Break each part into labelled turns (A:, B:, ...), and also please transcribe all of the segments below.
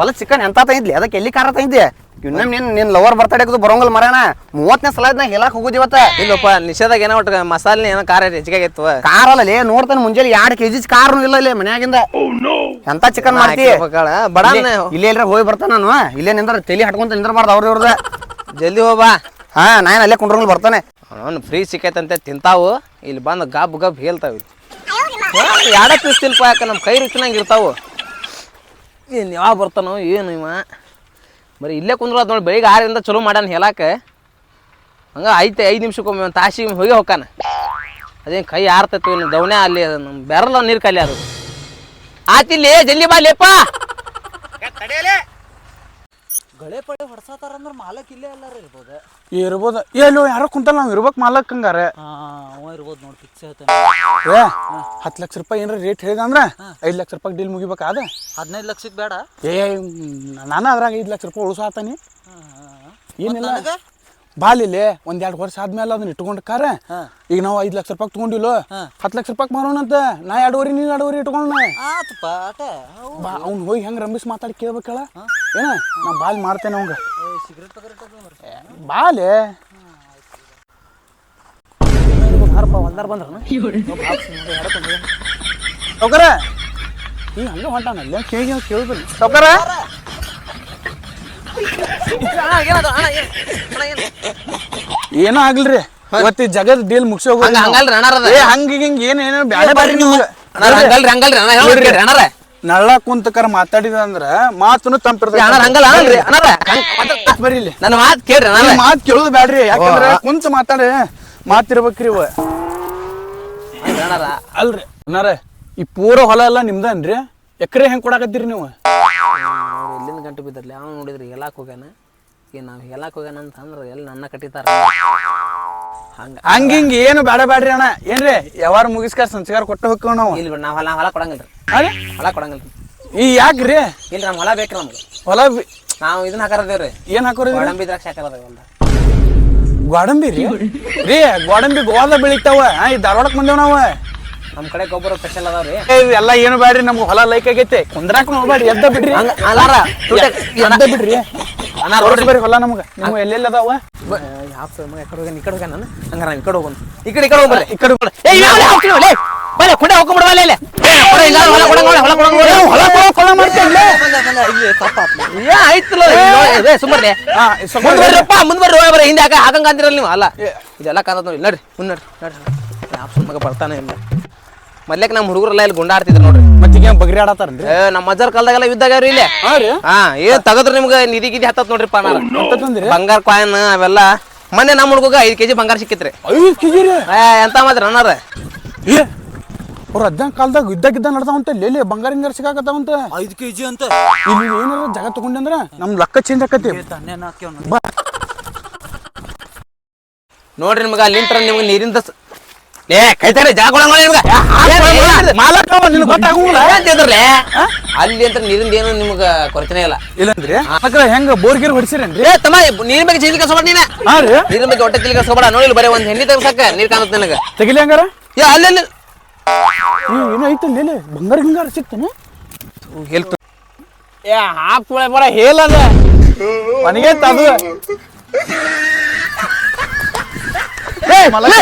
A: ಹೊಲ ಚಿಕನ್ ಎಂತ ತಂದಿದ್ಲಿ? ಅದಕ್ಕೆ ಎಲ್ಲಿ ಕಾರ ತಂದಿದ್ದೆ? ಇನ್ನೊಮ್ಮೆ ನಿನ್ ನಿನ್ ಲವರ್ ಬರ್ತಡೆ ಬರೋಂಗಲ್ ಮರಣ ಮೂವತ್ತನೇ ಸಲ ನಾ ಹೇಳಕ್ ಹೋಗುದು ಇವತ್ತ.
B: ಇಲ್ಲಪ್ಪ ನಿಷೇಧಾಗ ಏನೋ ಒಟ್ಟು ಮಸಾಲೆ ಏನೋ ಖಾರ ಹೆಚ್ಚಿಗೆ ಆಗಿತ್ತು.
A: ಅಲ್ಲೇ ನೋಡ್ತಾನೆ ಮುಂಜಾನೆ ಎರಡು ಕೆಜಿ ಕಾರ್ ಇಲ್ಲ ಇಲ್ಲ ಮನ್ಯಾಗಿಂದ. ಎಂತ ಚಿಕನ್ ಮಾಡ್ತಿ?
B: ಬಡ
A: ಇಲ್ಲೇ- ಇಲ್ಲೇ ಎಲ್ರ ಹೋಗಿ ಬರ್ತಾನ ನಾನು. ಇಲ್ಲೇ ನಿಂದ್ರ ತಲೆ ಹಟ್ಕೊಂತ ನಿಂದ್ರಬಾರ್ದು ಅವ್ರ ಇವ್ರದ.
B: ಜಲ್ದಿ ಹೋಗ್ಬಾ
A: ಹಾ ನಾನು ಅಲ್ಲೇ ಕುಂಡ್ರಂಗ್ ಬರ್ತಾನೆ.
B: ಅವನು ಫ್ರೀ ಸಿಕ್ಕೈತಂತೆ ತಿಂತಾವು. ಇಲ್ಲಿ ಬಂದು ಗಬ್ ಗಬ್ ಹೇಳ್ತಾವ ಯಾಡ ಪೀಸ್ ಯಾಕೆ ನಮ್ಮ ಕೈ ರುಚಿನಂಗೆ ಇರ್ತಾವು? ಏನು ಯಾವಾಗ ಬರ್ತಾನೋ ಏನು ಇವ? ಬರೀ ಇಲ್ಲೇ ಕುಂದ್ರದ ನೋಡಿ, ಬೆಳಿಗ್ಗೆ ಆರಿಂದ ಚಲೋ ಮಾಡ್ಯಾನ ಹೇಳಕ್ಕೆ ಹಂಗೆ ಐತೆ, ಐದು ನಿಮಿಷಕ್ಕೊಮ್ಮೆ ಒಂದು ತಾಸಿಗೆ ಹೋಗಿ ಹೋಗಾನ ಅದೇನು ಕೈ ಆರ್ತೈತಿ ಇನ್ನು ದವಣೆ ಅಲ್ಲಿ ನಮ್ಮ ಬೆರಲ ನೀರು ಕಲಿ ಅದು ಆತಿಲ್ಲಿ ಜಲ್ದಿ ಬಾ ಲೇಪ
C: ಗಳೆ ಪಡೆ ಹೊಡ್ಸತಾರ ಅಂದ್ರೆ ಮಾಲಕ್ ಇಲ್ಲೇ ಎಲ್ಲಾರ ಇರ್ಬೋದು.
D: ಇರ್ಬೋದು. ಎಲ್ಲೋ ಯಾರೋ ಕುಂತಲ್ಲ ನಾವು ಇರ್ಬೇಕು ಮಾಲಕ್ ಹಂಗಾರೆ.
C: ಹಾ ಅವ ಇರ್ಬೋದು ನೋಡಿ ಫಿಕ್ಸ್ ಹೇಳ್ತಾನೆ.
D: ಏ ಹತ್ತು ಲಕ್ಷ ರೂಪಾಯಿ ಏನಾರ ರೇಟ್ ಹೇಳಿದ ಅಂದ್ರೆ ಐದು ಲಕ್ಷ ರೂಪಾಯಿ ಡೀಲ್ ಮುಗಿಬೇಕಾದ
C: ಹದಿನೈದು ಲಕ್ಷಕ್ಕೆ ಬೇಡ.
D: ಏ ನಾನು ಅದ್ರಾಗ ಐದು ಲಕ್ಷ ರೂಪಾಯಿ ಉಳಿಸಾತಾನಿ. ಏನಿಲ್ಲ. ಬಾಲಿಲೆ ಒಂದ್ ಎರಡು ವರ್ಷ ಆದ್ಮೇಲೆ ಅದನ್ನ ಇಟ್ಕೊಂಡು ಕಾರ. ಈಗ ನಾವು ಐದು ಲಕ್ಷ ರೂಪಾಯಿ ತಗೊಂಡಿಲ್ಲ? ಹತ್ತು ಲಕ್ಷ ರೂಪಾಯಿ ಮಾರೋಣಂತ ನಾ ಎರಡುವರೆ ನೀನು ಎರಡುವರೆ ಇಟ್ಕೊಂಡ
C: ಆತಪ್ಪ ಆಟ.
D: ಬಾ ಅವ್ನು ಹೋಗಿ ಹೆಂಗ್ ರಂಬಿಸ್ ಮಾತಾಡಿ ಕೇಳ್ಬೇಕಲ್ಲ? ಏನ? ನಾ ಬಾಲ್ ಮಾಡ್ತೇನೆ ಅವಂಗ ಬಾಲೆ
B: ಹೊಲ್ದಾರ ಬಂದ್ರನ
D: ಸೌಕರ ಈಗ ಹಂಗೆ ಹೊಂಟಾನಲ್ಲ ಕೇಳಿ ಕೇಳ್ಬೇಕು ಸೌಕರ ಏನೋ ಆಗ್ಲಿ ಮತ್ತೆ ಈ ಜಗದ್ ಡೀಲ್ ಮುಗಿಸಿ ಹೋಗೋದು
B: ಹಂಗ ಹಂಗಲ್ರಿ ಅಣ್ಣಾರದ
D: ಏ ಹಂಗ ಹಿಂಗ ಏನ್ ಏನೋ ಬ್ಯಾಡ ಬ್ಯಾಡ್ರಿ ನಿಮ್ಗೆ.
B: ಅಣ್ಣಾರ ಹಂಗಲ್ರಿ ಹಂಗಲ್ರಿ ಅಣ್ಣ ಹೇಳ್ರಿ ಅಣ್ಣಾರ.
D: ನಳ್ಳ ಕುಂತಕರ ಮಾತಾಡಿದ ಅಂದ್ರ ಮಾತನು
B: ಅಣ್ಣಾರ ಹಂಗಲ್ಲ ಅಣ್ಣಾರ.
D: ಬರ್ರಿ ಇಲ್ಲಿ.
B: ನನ್ನ ಮಾತು ಕೇಳ್ರಿ ಅಣ್ಣ
D: ಮಾತು ಕೇಳೋದು ಬ್ಯಾಡ್ರಿ. ಯಾಕಂದ್ರ ಕುಂತ ಮಾತಾಡ್ರಿ ಮಾತಿರ್ಬೇಕ್ರಿ ಇವ. ಅಲ್ರಿ. ಅಣ್ಣಾರ ಈ ಪೂರ ಹೊಲ ಎಲ್ಲ ನಿಮ್ದನ್ರಿ? ಎಕರೆ ಹೆಂಗ್ ಕೊಡಾಕತ್ತೀರಿ ನೀವು?
B: ಗಂಟು ಬಿದ್ದರ್ಲಿ ಅವ್ನು ನೋಡಿದ್ರಿ ಎಲ್ಲಕ್ಕೆ ಹೋಗ್ಯಾನ? ಈಗ ನಾವು ಎಲ್ಲಕ್ಕೆ ಹೋಗ್ಯಾನ ಅಂತ ಅಂದ್ರೆ ಎಲ್ಲಿ ನನ್ನ ಕಟ್ಟಿತಾರ? ಹಂಗ.
D: ಹಂಗ ಹಿಂಗ ಏನು ಬೇಡ ಬೇಡ್ರಿ ಅಣ್ಣ. ಏನ್ರಿ ಯಾವಾರ ಮುಗಿಸ್ಕ ಸಂಸ್ಕಾರ ಕೊಟ್ಟು ಹೋಗ್ಕೊಂಡ್ ನಾವು?
B: ಇಲ್ಲಿ ಬಿಡ್ ನಾವು ಹೊಲ ಹೊಲ ಕೊಡಂಗಿಲ್ರಿ.
D: ಅರೆ
B: ಹೊಲ ಕೊಡಂಗಿಲ್ರಿ.
D: ಈ ಯಾಕ್ರಿ?
B: ಇಲ್ಲ ನಮ್ಮ ಹೊಲ ಬೇಕ್ರಿ ನಮ್ಗೆ.
D: ಹೊಲ ಬಿ-
B: ನಾವು ಇದನ್ನ ಹಾಕರದೇವ್ರಿ.
D: ಏನ್ ಹಾಕೋರಿ
B: ಗೋಡಂಬಿ ದ್ರಾಕ್ಷಿ ಹಾಕರದೇವ್ ಹೊಲ್ದ
D: ಗೋಡಂಬಿ ರೀ? ರೀ ಗೋಡಂಬಿ ಗೋವಾದ ಬೆಳಿತಾವ. ಈ ಧಾರವಾಡಕ್ ಬಂದೇವ್ ನಾವ.
B: ನಮ್ಮ ಕಡೆ ಗೊಬ್ಬರ ಸ್ಪೆಷಲ್ ಅದಾವ್ರಿ
D: ಏ, ಇವೆಲ್ಲ ಏನು ಬೇಡ್ರಿ ನಮ್ಗೆ ಹೊಲ ಲೈಕ್ ಆಗೈತೆ. ಕುಂದ್ರಾಕ ನೋಡ್ಬೇಡ್ರಿ ಎದ್ದ ಬಿಡ್ರಿ.
B: ಹಂಗ ಅಲ್ಲಾರ
D: ಎದ್ದ ಬಿಡ್ರಿ.
B: ಅಣ್ಣ
D: ಬರ್ರಿ ಹೊಲ ನಮ್ಗೆ. ನಿಮ್ಗೆ ಎಲ್ಲೆಲ್ಲ ಅದಾವ?
B: ಯಾವ ಈ ಕಡೆ ಹೋಗ್ಯಾನ ಈ ಕಡೆ ಹೋಗ್ಯಾನ ಹಂಗಾರ ನಾನು ಈ ಕಡೆ ಹೋಗೋಣ. ಈ ಕಡೆ ಈ ಕಡೆ ಹೋಗ್ಬರ್ರಿ.
D: ಈ ಕಡೆ
B: ಏ ಲೇ ಇಲ್ಲೇ ಏ, ಹೊಲ ಹೊಲ ಹೊಲ
D: ಕೊಡ
B: ಏ ಆಯ್ತಲ್ಲ ಸುಮ್ಮನೆ ಮುಂದ್ ಬರ್ರಪ್ಪ ಮುಂದ್ ಬರ್ರಿ ಹಿಂದೆ ಹಾಕ ಹಾಕಂಗ್ ಅಂತಿರಲ್ಲ ನೀವು. ಅಲ್ಲ ಇದೆಲ್ಲ ಕಾಂತ ನೋಡಿ ನಡ್ರಿ ಮುಂದ್ ನಡ್ರಿ ನಡ್ರಿ. ಯಾವ ಸುಮ್ಮನೆ ಬರ್ತಾನೆ ಇಲ್ಲ. ಮೊದ್ಲೇಕ್ ನಮ್ಮ ಹುಡುಗರೆಲ್ಲ ಇಲ್ಲಿ ಗುಂಡಾಡ್ತಿದ್ರು ನೋಡ್ರಿ.
D: ಮತ್ತೀಗ ಬಗ್ರಿ ಆಡತ್ತಾರ
B: ಏ ನಮ್ಮ ಅಜ್ಜರ ಕಾಲದಾಗೆಲ್ಲ ಯುದ್ಧಾಗ್ಯಾವ್ರಿ ಇಲ್ಲಿ.
D: ಹಾ ರೀ?
B: ಹಾ ಏನ್ ತಗದ್ರ ನಿಮ್ಗೆ ನಿಧಿ ಗಿದಿ ಹತ್ತತ್ ನೋಡ್ರಿ
D: ಪಾನಾರ ತಂದ್ರಿ
B: ಬಂಗಾರ ಕಾಯನ್ ಅವೆಲ್ಲ. ಮೊನ್ನೆ ನಮ್ಮ ಹುಡುಗ ಐದ್ ಕೆಜಿ ಬಂಗಾರ ಸಿಕ್ಕಿತ್ರಿ.
D: ಐದು ಕೆಜಿ ರೀ?
B: ಏ ಎಂತ ಮಾತ್ರ ಅಣ್ಣಾರ?
D: ಏ ಅವ್ರ ಅಜ್ಜನ ಕಾಲದಾಗ ಇದ್ದಾಗಿದ್ದ ನಡ್ದಾವಂತ ಲೇಲಿ ಬಂಗಾರ ಹಿಂಗಾರ ಸಿಗಾಕತ್ತಾವಂತ?
C: ಐದ್ ಕೆಜಿ ಅಂತ.
D: ಇಲ್ಲಿ ಏನಾರ ಜಾಗ ತಗೊಂಡೆ ಅಂದ್ರ ನಮ್ ಲಕ್ಕ ಚೇಂಜ್ ಆಕತಿ
B: ನೋಡ್ರಿ ನಿಮ್ಗೆ ಅಲ್ಲಿಂತ್ರ ನಿಮ್ಗೆ ನೀರಿಂದ ಸ- ಏ ಕೈತಾರೆ ಜಾಗ
D: ಮಾಲಕ ನಿನ್
B: ಅಲ್ಲಿ ಅಂತ ನೀರಿಂದ ಏನು ನಿಮ್ಗ ಕೊರತೆನೇ ಇಲ್ಲ.
D: ಇಲ್ಲಂದ್ರಿ? ಮಕ್ಕಳ ಹೆಂಗ ಬೋರ್ಗಿರ್ ಹೊಡಿಸಿರೇನ್ರಿ?
B: ಏ ತಮ್ಮ ನೀರಿನ ಬಗ್ಗೆ ಚೀಲಿ ಕಳ್ಸೋಬೇಡ ನೀನ. ನೀರಿನ ಬಗ್ಗೆ ಹೊಟ್ಟೆ ಚೀಲಿ ಕಳ್ಸೋಬೇಡ ನೋಡಿ ಬರೀ ಒಂದ್ ಹೆಣ್ಣಿ ತೆಗ್ಸಕ್ಕ ನೀರ್ ಕಾಣುತ್ತೆ ನನಗ.
D: ತೆಗಿಲಿ ಹಂಗಾರ?
B: ಏ ಅಲ್ಲಿ ಅಲ್ಲಿ.
D: ಏನೋ ಐತಿ ಲೇಲಿ ಬಂಗಾರ ಹಿಂಗಾರ ಸಿಕ್ತೇನೆ
B: ಹೇಳ್ತು.
D: ಏ ಹಾಕ್ಬಿಡ ಬರ ಹೇಳದ ಮನೆಗೆ ತದು ಏ ಮಲಕ.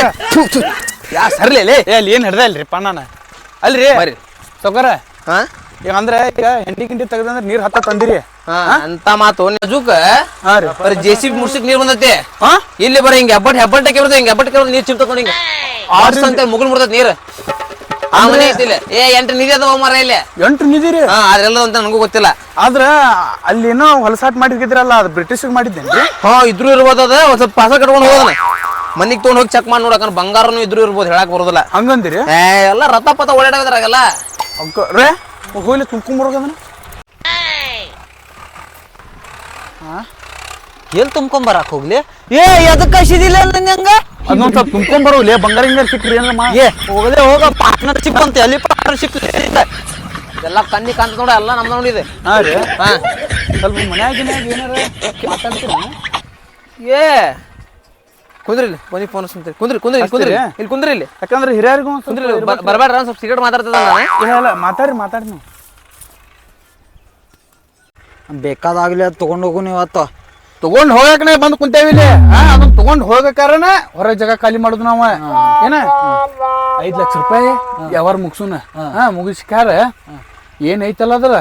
B: ಯಾ ಸರ್ಲಿ ಲೇ.
D: ಏ ಅಲ್ಲಿ ಏನ್ ಹಿಡ್ದ ಇಲ್ರಿ ಪಣ್ಣ ಅಲ್ರಿ
B: ಬರ್ರಿ.
D: ಸೌಕರ?
B: ಹಾ?
D: ಈಗ ಅಂದ್ರೆ ಈಗ ಹೆಂಡಿ ಗಿಂಡಿ ತೆಗ್ದಂದ್ರೆ ನೀರ್ ಹತ್ತ ತಂದಿರಿ.
B: ಹಾ ಅಂತ ಮಾತು ನಜುಕ
D: ಹಾ ರೀ.
B: ಬರೀ ಜೆ ಸಿ ಬಿ ಮುಡ್ಸಕ್ ನೀರ್ ಬಂದೈತಿ.
D: ಹಾ?
B: ಇಲ್ಲಿ ಬರೀ ಹಿಂಗ ಹೆಬ್ಬಟ್ ಹೆಬ್ಬಟ್ಟೆ ಕೇಳ್ದ ಹಿಂಗ ಹೆಬ್ಬಟ್ ಕೇಳ್ದ ನೀರ್ ಚಿಪ್ ನೋಡಿ ಹಿಂಗ. ಆರ್ಸ್ ಅಂತ ಮುಗುಲ್ ಮುಡ್ತದ ನೀರ್. ಆ ಮನೆ ಐತಿ ಇಲ್ಲಿ. ಏ ಎಂಟು ನಿಧಿ ಅದಾವ ಮಾರ ಇಲ್ಲಿ.
D: ಎಂಟು ನಿಧಿರಿ
B: ಹಾ ಅದ್ರೆಲ್ಲ ಅಂತ ನನಗೂ ಗೊತ್ತಿಲ್ಲ.
D: ಆದ್ರ ಅಲ್ಲಿ ಏನೋ ಹೊಲಸಾಟ್ ಮಾಡಿದ್ರಲ್ಲ ಅದು ಬ್ರಿಟಿಷ್ ಮಾಡಿದ್ದೇನ್ರಿ?
B: ಹಾ ಇದ್ರು ಇರ್ಬೋದು ಅದ. ಒಂದ್ ಸ್ವಲ್ಪ ಪಾಸ ಕಟ್ಕೊಂಡು ಹೋಗೋದನ ಮನಿಗ್ ತೊಗೊಂಡ್ ಹೋಗಿ ಚೆಕ್ ಮಾಡಿ ನೋಡಕ ಬಂಗಾರನು ಇದ್ರು ಇರ್ಬೋದು ಹೇಳಕ್ ಬರೋದಿಲ್ಲ.
D: ಹಂಗಂದಿರಿ?
B: ಏ ಎಲ್ಲ ರಥ ಪಥ ಓಡಾಡೋದ್ರಾಗಲ್ಲ
D: ಅಕ್ಕ ರೇ ಹೋಗ್ಲಿ ತುಂಬ್ಕೊಂಬರೋಗದನ
C: ಎಲ್ಲಿ ತುಂಬ್ಕೊಂಬರಕ್ ಹೋಗ್ಲಿ? ಏ ಎದಕ್ ಕಸಿದಿಲ್ಲ ನಂಗೆ ಹಂಗ?
D: ಅದೊಂದ್ ಸ್ವಲ್ಪ ತುಂಬ್ಕೊಂಬರೋಗ್ಲಿ ಬಂಗಾರ ಹಿಂಗಾರ ಸಿಕ್ಕ್ರಿ ಏನಾರ ಮಾ
C: ಏ ಹೋಗಲೇ ಹೋಗ ಪಾರ್ಟ್ನರ್ಶಿಪ್ ಅಂತ ಎಲ್ಲಿ ಪಾರ್ಟ್ನರ್ಶಿಪ್
B: ಎಲ್ಲ ಕಣ್ಣಿ ಕಾಂತ ನೋಡ ಎಲ್ಲ ನಮ್ದು ನೋಡಿದೆ
D: ಹಾ ರೀ.
B: ಹಾ.
D: ಸ್ವಲ್ಪ ಮನ್ಯಾಗ ಗಿನ್ಯಾಗ ಏನಾರ ಮಾತಾಡ್ತೀರ?
B: ಏ ಕುಂದ್ರಿ ಇಲ್ಲಿ ಬನ್ನಿ ಫೋನ್ ಸುಮ್ತೀರಿ ಕುಂದ್ರಿ ಕುಂದ್ರಿ ಇಲ್ಲಿ ಕುಂದ್ರಿ ಇಲ್ಲಿ ಕುಂದ್ರಿ ಇಲ್ಲಿ.
D: ಯಾಕಂದ್ರೆ ಹಿರಿಯರಿಗೂ
B: ಕುಂದ್ರಿ
D: ಸ್ವಲ್ಪ
B: ಇಲ್ಲಿ ಬ- ಬರ್ಬೇಡ್ರಿ ನಾನು ಸ್ವಲ್ಪ ಸಿಗರೇಟ್ ಮಾತಾಡ್ತದ ನಾನು.
D: ಇಲ್ಲ ಇಲ್ಲ ಮಾತಾಡ್ರಿ ಮಾತಾಡ್ರಿ ನೀವು.
C: ಬೇಕಾದಾಗ್ಲಿ ಅದು ತಗೊಂಡ್ ನೀವು ಇವತ್ತು
D: ತಗೊಂಡ್ ಹೋಗಕ್ನೆ ಬಂದ್ ಕುಂತೇವಿ ಇಲ್ಲಿ. ಆ, ಅದನ್ನ ತಗೊಂಡ್ ಹೋಗಕಾರನ ಹೊರ ಜಾಗ ಖಾಲಿ ಮಾಡುದು ನಾವ. ಏನ? ಐದ್ ಲಕ್ಷ ರೂಪಾಯಿ ಯಾವಾರ ಮುಗಿಸೋಣ ಹಾ. ಮುಗಿಸ್ಕಾರ ಏನೈತಲ್ಲ ಐತಲ್ಲ ಅದ್ರ?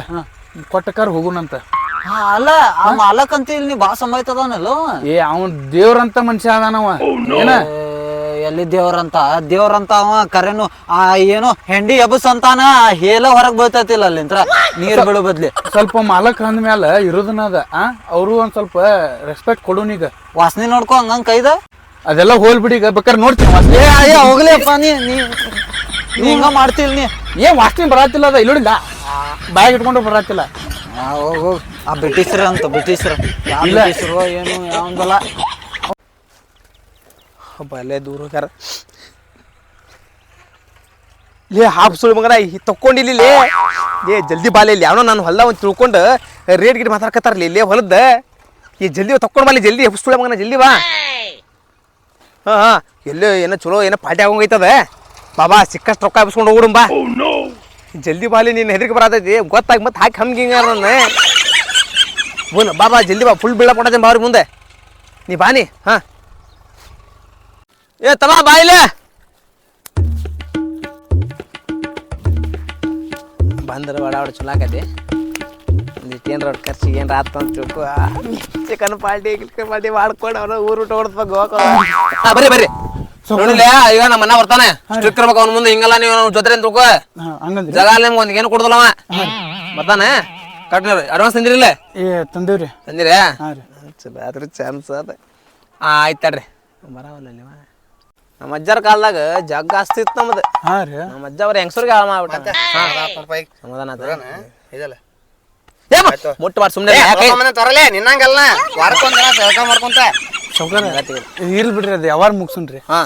D: ಕೊಟ್ಟ ಕಾರ್
C: ಹಾ ಅಲ್ಲ ಆ ಮಾಲಕ್ ಅಂತ ಇಲ್ಲಿ ನೀ ಬಾ ಸಂಬಾಯ್ತದಾನಲ್ಲ
D: ಏ ಅವನ್ ದೇವ್ರಂತ ಮನುಷ್ಯ ಅದಾನವ ಏನ?
C: ಎಲ್ಲಿ ದೇವ್ರಂತ? ದೇವ್ರಂತ ಅವ ಕರೆನು ಆ ಏನು ಹೆಂಡಿ ಎಬಸ್ ಅಂತಾನ ಹೇಲ ಹೊರಗ್ ಬೀಳ್ತೈತಿಲ್ಲ ಅಲ್ಲಿಂತ್ರ ನೀರ್ ಬೀಳೋ ಬದ್ಲಿ.
D: ಸ್ವಲ್ಪ ಮಾಲಕ್ ಮ್ಯಾಲ ಇರೋದನ್ನ ಅದ ಆ? ಅವರು ಒಂದ್ ಸ್ವಲ್ಪ ರೆಸ್ಪೆಕ್ಟ್ ಕೊಡೋನೀಗ
C: ವಾಸನೆ ನೋಡ್ಕೊ ಹಂಗಂಗ್ ಕೈದ?
D: ಅದೆಲ್ಲ ಹೋಲ್ ಬಿಡಿ ಈಗ ಬೇಕಾದ್ರೆ ನೋಡ್ತೀನಿ ವಾಸ್ನೆ.
C: ಏ ಅಯ್ಯ ಹೋಗ್ಲಿಪ್ಪ ನೀ ನೀ ನೀ ಹಿಂಗ ಮಾಡ್ತಿಲ್ ನೀ.
D: ಏನ್ ವಾಸನೆ ಬರಾತಿಲ್ಲ ಅದ ಇಲ್ಲ ಬಾಯ್ ಇಟ್ಕೊಂಡು ಬರಾತಿಲ್ಲ.
C: ಹೋಗ್. ಆ ಬ್ರಿಟಿಷರ್ ಅಂತ ಬ್ರಿಟಿಷರ್. ಯಾವ. ಬ್ರಿಟಿಷರು ಏನು ಯಾವಂದಲ್ಲ.
B: ಬಲೆ ದೂರ ಹೋಗ್ಯಾರ. ಲೇ ಹಾಪ್ ಸುಳಿ ಮಗನ ತಕ್ಕೊಂಡಿಲ್ಲ ಲೇ. ಲೇ ಜಲ್ದಿ ಬಾಲೆ ಇಲ್ಲಿ. ಯಾವನೋ ನಾನು ಹೊಲ್ದ ಒಂದು ತಿಳ್ಕೊಂಡು ರೇಟ್ ಗಿಟ್ ಮಾತಾಡ್ಕತ್ತಾರಲ್ಲ ಇಲ್ಲೇ ಹೊಲದ ಈ ಜಲ್ದಿ ತಕ್ಕೊಂಡು ಬಾಲಿ ಜಲ್ದಿ ಸುಳಿ ಮಗನ ಜಲ್ದಿ ಬಾ. ಹಾಂ ಹಾಂ. ಎಲ್ಲೋ ಏನೋ ಚಲೋ ಏನೋ ಪಾರ್ಟಿ ಆಗೋಂಗೈತದ. ಬಾಬಾ ಸಿಕ್ಕಷ್ಟು ರೊಕ್ಕ ಹಬ್ಸ್ಕೊಂಡು ಹೋಗ್ಬಿಡು ಬಾ. ಜಲ್ದಿ ಬಾಲಿ ನೀನು ಹೆದರಿಕೆ ಬರತೈತಿ. ಗೊತ್ತಾಗಿ ಮತ್ತೆ ಹಾಕಿ ಹಮ್ಗೆ ಹಿಂಗಾರ ಬಾ ಬಾಬಾ ಜಲ್ದಿ ಬಾ. ಫುಲ್ ಬೀಳ ಕೊಡತೇನೆ ಬಾ ಅವ್ರಿಗೆ ಮುಂದೆ. ನೀ ಬಾನಿ ಹಾಂ. ಏ ತಮ್ಮ ಬಾಯಿಲೆ ಬಂದ್ರ ಬಡ ಚಲೋ ಆಕತಿ. ಒಂದಿಷ್ಟು ಏನ್ರ ಅವ್ರ ಖರ್ಚಿಗೆ ಏನ್ರ ಆತ ಅಂತ ತಿಳ್ಕೊ. ಚಿಕನ್ ಪಾರ್ಟಿ ಪಾರ್ಟಿ ಮಾಡ್ಕೊಂಡು ಅವ್ರ ಊರು ಊಟ ಹೊಡ್ದ ಗೋವಾಕ ಬರ್ರಿ ಬರ್ರಿ. ನೋಡಿಲ್ಲ? ಈಗ ನಮ್ಮ ಅಣ್ಣ ಬರ್ತಾನೆ. ಸ್ಟ್ರಿಕ್ ಇರ್ಬೇಕು ಅವ್ನ ಮುಂದೆ. ಹಿಂಗಲ್ಲ ನೀವು ಅವ್ನ ಜೊತೆ ತಿಳ್ಕೊ
D: ಹಾ, ಹಂಗಂದ್ರಿ.
B: ಜಗ ನಿಮ್ಗೆ ಒಂದು ಏನು ಕೊಡ್ದಲ್ಲ ಅವ. ಬರ್ತಾನೆ. ಕಟ್ನ ಅಡ್ವಾನ್ಸ್ ತಂದಿರಿಲ್ಲ
D: ಏ ತಂದೇವ್ರಿ
B: ತಂದಿರ?
D: ಹಾ ರೀ.
B: ಅದ್ರ ಚಾನ್ಸ್ ಅದ. ಆಯ್ತು ತಡ್ರಿ. ಬರವಲ್ಲ ಇವ. ನಮ್ಮ ಅಜ್ಜರ ಕಾಲದಾಗ ಜಗ್ ಆಸ್ತಿ ಇತ್ತು ನಮ್ದು.
D: ಹಾ ರೀ.
B: ನಮ್ಮ ಅಜ್ಜ ಅವ್ರ ಹೆಂಗಸರಿಗೆ ಹಾಳು ಮಾಡ್ಬಿಟ್ಟ ಸಮಾಧಾನ ಆತ
A: ಇದಲ್ಲ.
B: ಏ ಮ- ಮುಟ್ಟು ಮಾಡಿ ಸುಮ್ಮನೆ
A: ತರಲೇ ನಿನ್ನಂಗಲ್ಲ. ವಾರಕ್ಕೊಂದ್ ದಿನ ಸಹಕ ಮಾಡ್ಕೊಂತ.
D: ಸೌಕರ್ಯ ಇರ್ಲಿ ಬಿಡ್ರಿ ಅದು ಯಾವಾಗ ಮುಗ್ಸುನ್ರಿ
B: ಹಾ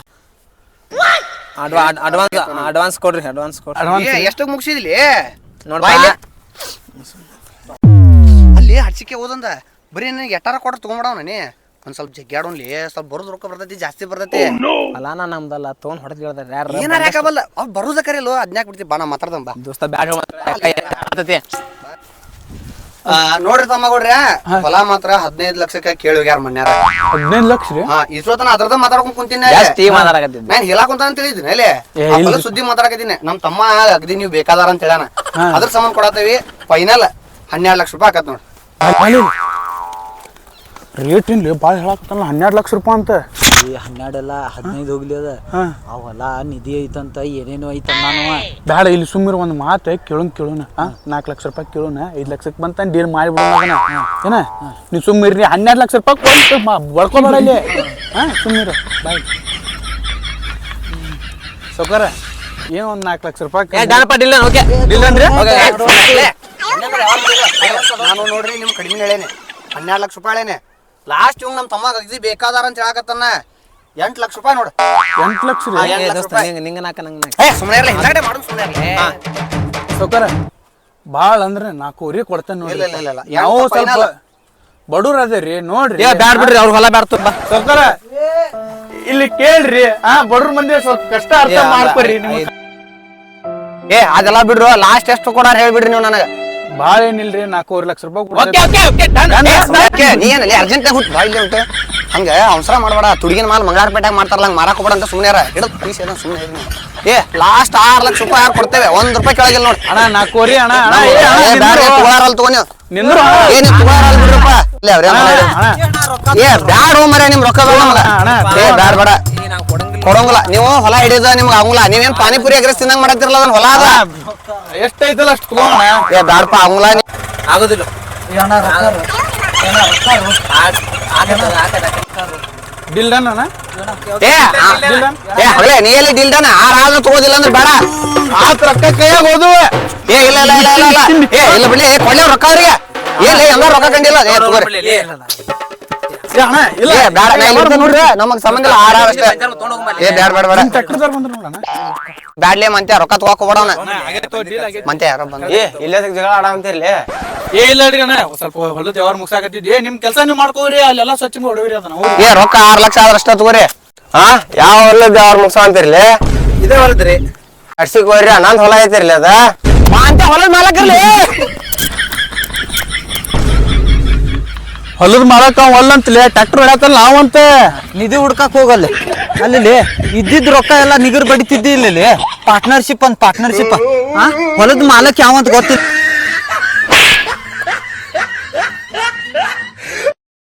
B: ಅಡ್ವಾನ್ಸ್ ಅಡ್ವಾನ್ಸ್ ಕೊಡ್ರಿ ಅಡ್ವಾನ್ಸ್ ಕೊಡ್ರಿ
D: ಅಡ್ವಾನ್ಸ್
A: ಎಷ್ಟು ಮುಗಿಸಿದ್ಲಿ
B: ನೋಡ್ಬಾ.
A: ಅಲ್ಲಿ ಹಡ್ಸಿಕೆ ಓದಂದ ಬರೀ ನನಗೆ ಎಟ್ಟಾರ ಕೊಟ್ರೆ ತೊಗೊಂಬಿಡವ ನೀ ಒಂದ್ ಸ್ವಲ್ಪ ಜಗ್ಗಾಡೋನ್ಲಿ ಸ್ವಲ್ಪ ಬರೋದ್ ರೊಕ್ಕ ಬರ್ತೈತಿ ಜಾಸ್ತಿ ಬರ್ತೈತಿ
B: ಫಲಾನ ನಮ್ದಲ್ಲ ತೊಗೊಂಡ್ ಹೊಡೆದ್ ಹೇಳ್ದಾರೆ ಯಾರು
A: ಏನಾರ ಯಾಕಬಲ್ಲ ಅವ್ ಬರೋದ ಕರೆಯಲ್ಲ ಅದ್ನ್ಯಾಕ್ ಬಿಡ್ತಿ ಬಾ ನಾ ಮಾತಾಡ್ದಂಬ
B: ದೋಸ್ತ ಬ್ಯಾಡ ಮಾತಾಡ್ತೈತಿ
A: ನೋಡ್ರಿ ತಮ್ಮಗೌಡ್ರಿ ಹೊಲ ಮಾತ್ರ ಹದಿನೈದು ಲಕ್ಷಕ್ಕೆ ಕೇಳಿ ಹೋಗ್ಯಾರ ಮನ್ಯಾರ.
D: ಹದಿನೈದು ಲಕ್ಷ ರೀ?
A: ಹಾ ಇಷ್ಟೊತ್ತನ ಅದ್ರದ ಮಾತಾಡ್ಕೊಂಡ್ ಕುಂತೀನಿ
B: ಜಾಸ್ತಿ ಮಾತಾಡಕತ್ತಿದ್ದೆ
A: ನಾನ್ ಹೇಳಾಕುಂತ ಅಂತ ಹೇಳಿದ್ದೀನಿ ಅಲ್ಲಿ. ಸುದ್ದಿ ಮಾತಾಡಕತ್ತೀನಿ ನಮ್ ತಮ್ಮ ಅಗದಿ ನೀವು ಬೇಕಾದಾರ ಅಂತ ಹೇಳ್ಯಾನ. ಅದ್ರ ಸಂಬಂಧ ಕೊಡತೇವಿ ಫೈನಲ್ ಹನ್ನೆರಡು ಲಕ್ಷ ರೂಪಾಯಿ ಆಕತ್ ನೋಡಿ.
D: ರೇಟ್ ಇಲ್ಲಿ ಭಾಳ ಹೇಳಕತ್ತಲ್ಲ. ಹನ್ನೆರಡು ಲಕ್ಷ ರೂಪಾಯಿ ಅಂತ.
C: ಹನ್ನೆರಡೆಲ್ಲ ಹದಿನೈದು ಹೋಗ್ಲಿ ಅದ. ಅವೆಲ್ಲ ನಿಧಿ ಐತಂತ ಏನೇನು ಐತ ನಾನು
D: ಬೇಡ ಇಲ್ಲಿ ಸುಮ್ಮಿರ ಒಂದು ಮಾತು ಕೇಳೋನ್ ಕೇಳೋಣ ನಾಲ್ಕು ಲಕ್ಷ ರೂಪಾಯಿ ಕೇಳೋಣ ಐದು ಲಕ್ಷಕ್ಕೆ ಬಂತ ಡೀಲ್ ಮಾಡಿಬಿಡೋಣ ಏನ? ನೀವು ಸುಮ್ಮಿರ್ರಿ ಹನ್ನೆರಡು ಲಕ್ಷ ರೂಪಾಯಿ ಬಳ್ಕೊಬೇಡ ಇಲ್ಲಿ. ಹಾ. ಸುಮ್ಮಿರ ಬಾಯ್. ಸೌಕರ ಏನೋ ಒಂದು ನಾಲ್ಕು ಲಕ್ಷ ರೂಪಾಯಿ
B: ಓಕೆ. ಅಂದ್ರೆ?
A: ನಾನು ನೋಡ್ರಿ ನಿಮ್ ಕಡಿಮೆ ಹೇಳೇನೆ. ಹನ್ನೆರಡು ಲಕ್ಷ ರೂಪಾಯಿ ಹೇಳೇನೆ. ಲಾಸ್ಟ್ ಇವ್ ನಮ್ಮ ತಮ್ಮ ಅಗದಿ ಬೇಕಾದಾರ ಅಂತ ಹೇಳಕತ್ತಾನ ಎಂಟ್ ಲಕ್ಷ ರೂಪಾಯಿ ನೋಡು.
D: ಎಂಟು ಲಕ್ಷ ರೀ
A: ಎಂಟ್ ಲಕ್ಷ
B: ದೋಸ್ತ
A: ರೂಪಾಯಿ.
B: ನಿಂಗ ನಿಂಗ ನಾಕ ನಂಗ ನಾಕ
A: ಏ ಸುಮ್ಮನೆ ಇರಲಿ ಹಿಂದಾಗಡೆ ಮಾಡು ಸುಮ್ಮನೆ ಇರಲಿ.
D: ಸೌಕರ ಭಾಳ ಅಂದ್ರೆ ನಾಲ್ಕೂವರೆ ಕೊಡ್ತೇನೆ ನೋಡಿ
A: ಇಲ್ಲ, ಇಲ್ಲ, ಇಲ್ಲ, ಇಲ್ಲ.
D: ನಾವು
A: ಎಂಟು
D: ಸ್ವಲ್ಪ ಬಡೂರ್ ಅದೇರಿ ನೋಡ್ರಿ.
B: ಏ ಬ್ಯಾಡ್ ಬಿಡ್ರಿ ಅವ್ರ ಹೊಲ ಬ್ಯಾಡ್ತು ಬಾ.
D: ಸೌಕರ ಇಲ್ಲಿ ಕೇಳ್ರಿ ಆ ಬಡೂರ್ ಮಂದಿ ಸ್ವಲ್ಪ ಕಷ್ಟ ಅರ್ಥ ಮಾಡ್ಕೊರಿ
A: ಏ ಅದೆಲ್ಲ ಬಿಡ್ರು ಲಾಸ್ಟ್ ಎಷ್ಟು ಕೊಡಾರ ಹೇಳ್ಬಿಡ್ರಿ ನೀವು ನನಗೆ.
D: ಭಾಳ ಏನಿಲ್ರಿ? ನಾಲ್ಕೂವರೆ ಲಕ್ಷ ರೂಪಾಯಿ
B: ಓಕೆ
D: ಕೊಡ್ತೇನೆ
B: ಓಕೆ ಓಕೆ ಡನ್.
A: ಯಾಕೆ ನೀ ಏನಲ್ಲಿ ಅರ್ಜೆಂಟ್ ಹುಟ್ಟು ಬಾಯಿಲಿ ಉಂಟು ಹಂಗ ಅವಸರ ಮಾಡಬೇಡ. ತುಡಿಗಿನ ಮಾಲ್ ಮಂಗಾರಪೇಟೆ ಮಾಡ್ತಾರಲ್ಲ ಹಂಗ ಮಾರಾಕ್ ಹೋಗ್ಬೇಡ ಅಂತ ಸುಮ್ಮನೆ ಹಿಡಿದು ಪೀಸ್ ಏನೋ ಸುಮ್ಮನೆ ಏ ಲಾಸ್ಟ್ ಆರ್ ಲಕ್ಷ ರೂಪಾಯಿ ಯಾರು ಕೊಡ್ತೇವೆ? ಒಂದ್ ರೂಪಾಯಿ ಕೆಳಗಿಲ್ಲ ನೋಡಿ.
D: ಅಣ್ಣ ನಾಲ್ಕೂವರೆ ಅಣ್ಣ ಅಣ್ಣ, ಏ, ಅಣ್ಣ, ನಿಂದ್ರು.
A: ತಗೋರಲ್ಲ ತಗೋ ನೀವು
D: ನಿಂದ್ರು.
A: ಏ ನೀವು ತಗೋರಲ್ಲ ಬಿಡ್ರಪ್ಪ. ಇಲ್ಲ ಅವ್ರೇ
D: ಅಣ್ಣ, ಅಣ್ಣ,
A: ಏ ಬ್ಯಾಡ ಮರ ನಿಮ್ ರೊಕ್ಕ ಬೇಡ ನಮ್ಗ.
D: ಅಣ್ಣ,
A: ಏ ಬ್ಯಾಡ ಬೇಡ.
B: ಕೊಡಂಗಿಲ್ಲ.
A: ನೀವು ಹೊಲ ಹಿಡಿದ ನಿಮ್ಗೆ ಆಗಂಗಿಲ್ಲ. ನೀವೇನ್ ಪಾನಿಪುರಿ ಎಗ್ರೆಸ್ ತಿನ್ನಂಗ್ ಮಾಡತ್ತಿರಲ್ಲ ಅದನ್ನ ಹೊಲ ಅದ?
D: ಎಷ್ಟೈತಲ್ಲ ಅಷ್ಟು ತಗೋಣ
A: ಏ ಬ್ಯಾಡಪ್ಪ ಆಗಂಗಿಲ್ಲ ನೀ
B: ಆಗೋದಿಲ್ಲ.
D: ಬಿಲ್ ಡನ್ ಅಣ್ಣ?
A: ಏ ಆ- ಏ ಹಗಲೇ ನೀ ಎಲ್ಲಿ ಡೀಲ್ ಡನ್ ಆರ್ ಆದ್ರೂ ತಗೋದಿಲ್ಲ ಅಂದ್ರೆ ಬೇಡ.
D: ಆತ್ ರೊಕ್ಕ ಕೈಯಾಗ ಹೋದುವ.
A: ಏ ಇಲ್ಲ ಇಲ್ಲ ಇಲ್ಲ ಇಲ್ಲ ಇಲ್ಲ. ಏ ಇಲ್ಲ ಬಿಡಿ ಏ ಕೊಡ್ಲಿ ರೊಕ್ಕ ಅವ್ರಿಗೆ. ಏನ್ ಎಲ್ಲ ರೊಕ್ಕ ಕಂಡಿಲ್ಲ. ಏ ತಗೋರಿ.
D: ಏ ಇಲ್ಲ.
A: ಏ ಬ್ಯಾಡ ನಾ ಇಲ್ಲಿ ಇರ್ತೀನಿ ನೋಡ್ರಿ. ನಮಗ್ ಸಂಬಂಧ ಇಲ್ಲ ಆರ್ ಆರ್ ಅಷ್ಟೇ. ಏ ಬೇಡ
D: ಬಂದ್ರು
A: ಬ್ಯಾಡ್ಲಿ ರೊಕ್ಕ ತಗೋಕ್ ಹೋಗ್ಬೇಡವನ
D: ಆಗೈತೋ, deal ಆಗೈತೆ.
A: ಮಂತ್ಯ ಯಾರೋ ಬಂದ
B: ಏ ಇಲ್ಲೇ ಜಗಳ ಆಡ ಅಂತಿರ್ಲಿ
D: ಏ ಇಲ್ಲ ರೀ ಅಣ್ಣ ಸ್ವಲ್ಪ ಹೊಲದ ಯಾವಾರ ಮುಗ್ಸಾಕತ್ತಿದ್ವಿ ಏ ನಿಮ್ ಕೆಲಸ ನೀವು ಮಾಡ್ಕೋರಿ ಅಲ್ಲೆಲ್ಲ ಸ್ವಚ್ಛ ಹೊಡವಿರಿ ಅದನ್ನ. ಹೋಗ್ರಿ.
A: ಏ ರೊಕ್ಕ ಆರ್ ಲಕ್ಷ ಆದ್ರ ಅಷ್ಟ ತಗೋರಿ.
E: ಹಾ? ಯಾವ ಹೊಲದ ಅವ್ರ ಮುಗ್ಸ ಅಂತಿರ್ಲಿ
B: ಇದೇ ಹೊಲದ್ರಿ.
E: ಅಡ್ಸಿಗೆ ಹೋಗ್ರಿ ನಂದ್ ಹೊಲ ಐತಿರ್ಲಿ ಅದ?
A: ಹೊಲದ
D: ಹೊಲದ ಮಾಲಕ ಒಲ್ಲಂತಲೇ ಟ್ರ್ಯಾಕ್ಟರ್ ಹೊಡ್ಯಾತಲ್ಲ ನಾವಂತ
C: ನಿಧಿ ಹುಡ್ಕಕ್ ಹೋಗಲ್ಲ. ಅಲ್ಲಿ ಇದ್ದಿದ್ ರೊಕ್ಕ ಎಲ್ಲ ನಿಗರ್ ಬಡಿತಿದ್ದಿ ಇಲ್ಲಿ ಪಾರ್ಟ್ನರ್ಶಿಪ್ ಅಂತ ಪಾರ್ಟ್ನರ್ಶಿಪ್ ಹೊಲದ ಮಾಲಕ್ ಯಾವಂತ ಗೊತ್ತಿಲ್ಲ.